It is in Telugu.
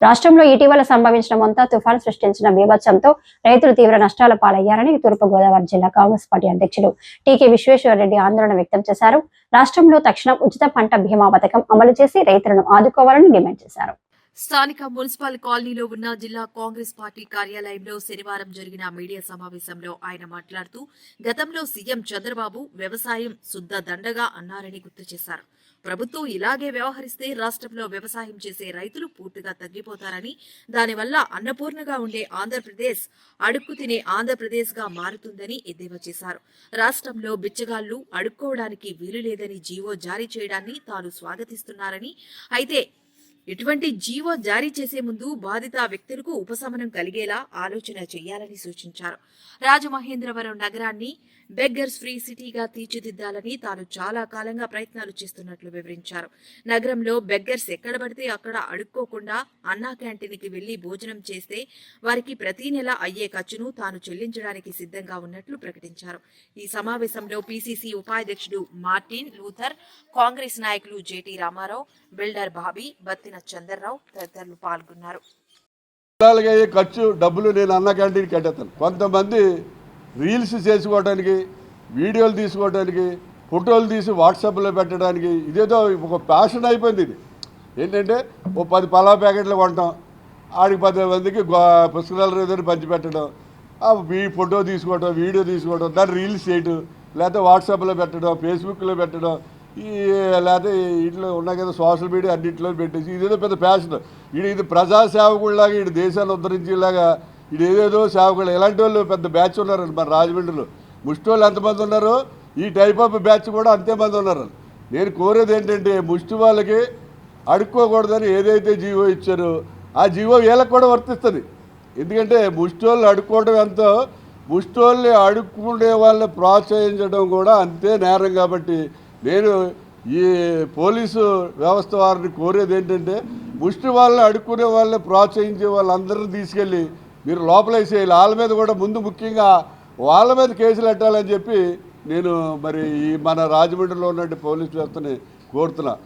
రాష్ట్రంలో ఇటీవల సంభవించిన మొంతా తుఫాను సృష్టించిన బీభత్సంతో రైతులు తీవ్ర నష్టాల పాలయ్యారని తూర్పు గోదావరి జిల్లా కాంగ్రెస్ పార్టీ అధ్యక్షుడు టీకే విశ్వేశ్వరరెడ్డి ఆందోళన వ్యక్తం చేశారు. రాష్ట్రంలో తక్షణం ఉచిత పంట బీమా పథకం అమలు చేసి రైతులను ఆదుకోవాలని డిమాండ్ చేశారు. స్థానిక మున్సిపల్ కాలనీలో ఉన్న జిల్లా కాంగ్రెస్ పార్టీ కార్యాలయంలో శనివారం జరిగిన మీడియా సమావేశంలో ఆయన మాట్లాడుతూ గతంలో సీఎం చంద్రబాబు వ్యవసాయం శుద్ధ దండగా అన్నారని గుర్తు చేశారు. ప్రభుత్వం ఇలాగే వ్యవహరిస్తే రాష్ట్రంలో వ్యవసాయం చేసే రైతులు పూర్తిగా తగ్గిపోతారని దానివల్ల అన్నపూర్ణగా ఉండే ఆంధ్రప్రదేశ్ అడుక్కు తినే ఆంధ్రప్రదేశ్గా మారుతుందని ఎద్దేవా చేశారు. రాష్ట్రంలో బిచ్చగాళ్ళు అడుక్కోవడానికి వీలు లేదని జీవో జారీ చేయడాన్ని తాను స్వాగతిస్తున్నారని అయితే ఇటువంటి జీవో జారీ చేసే ముందు బాధిత వ్యక్తులకు ఉపశమనం కలిగేలా ఆలోచన చేయాలని సూచించారు. రాజమహేంద్రవరం నగరాన్ని బెగ్గర్స్ ఫ్రీ సిటీగా తీర్చిదిద్దాలని తాను చాలా కాలంగా ప్రయత్నాలు చేస్తున్నట్లు వివరించారు. నగరంలో బెగ్గర్స్ ఎక్కడ పడితే అక్కడ అడుక్కోకుండా అన్నా క్యాంటీన్కి వెళ్ళి భోజనం చేస్తే వారికి ప్రతి నెల అయ్యే ఖర్చును తాను చెల్లించడానికి సిద్ధంగా ఉన్నట్లు ప్రకటించారు. ఈ సమావేశంలో పీసీసీ ఉపాధ్యక్షుడు మార్టిన్ లూథర్ కాంగ్రెస్ నాయకులు JT Ramarao builder Bobby Battina Chandrarao తదితరులు పాల్గొన్నారు. అయ్యే ఖర్చు డబ్బులు నేను అన్న క్యాంటీన్ కట్టేస్తాను. కొంతమంది రీల్స్ చేసుకోవడానికి వీడియోలు తీసుకోవడానికి ఫోటోలు తీసి వాట్సాప్లో పెట్టడానికి ఇదేదో ఒక ప్యాషన్ అయిపోయింది ఇది. ఏంటంటే ఓ పది పలా ప్యాకెట్లు కొనటం ఆడికి పది మందికి పుస్తకాల పుస్తకాలు ఏదో పంచిపెట్టడం ఆ వీ ఫోటో తీసుకోవడం వీడియో తీసుకోవడం దాన్ని రీల్స్ చేయడం లేకపోతే వాట్సాప్లో పెట్టడం ఫేస్బుక్లో పెట్టడం ఈ లేకపోతే ఇంట్లో ఉన్నాయి కదా సోషల్ మీడియా అన్నింటిలో పెట్టేసి ఇదేదో పెద్ద ఫ్యాషన్ ఇది ఇది ప్రజా సేవకుల్లాగా ఇటు దేశాన్ని ఉద్ధరించేలాగా ఇది ఏదేదో సేవకులు ఇలాంటి వాళ్ళు పెద్ద బ్యాచ్ ఉన్నారు మన రాజమండ్రిలో. ముష్టి వాళ్ళు ఎంతమంది ఉన్నారు ఈ టైప్ ఆఫ్ బ్యాచ్ కూడా అంతేమంది ఉన్నారు. నేను కోరేది ఏంటంటే ముష్టి వాళ్ళకి అడుక్కోకూడదని ఏదైతే జీవో ఇచ్చారో ఆ జీవో వీళ్ళకి కూడా వర్తిస్తుంది. ఎందుకంటే ముష్టోళ్ళు అడుక్కోవడం ఎంతో ముష్టోళ్ళని అడుక్కునే వాళ్ళని ప్రోత్సహించడం కూడా అంతే నేరం కాబట్టి నేను ఈ పోలీసు వ్యవస్థ వారిని కోరేది ఏంటంటే ముష్టి వాళ్ళని అడుక్కునే వాళ్ళని ప్రోత్సహించే వాళ్ళందరినీ తీసుకెళ్ళి మీరు లోపలేసేయాలి. వాళ్ళ మీద కూడా ముందు ముఖ్యంగా వాళ్ళ మీద కేసులు పెట్టాలని చెప్పి నేను మరి ఈ మన రాజమండ్రిలో ఉన్న పోలీస్ వ్యవస్థని కోరుతున్నా.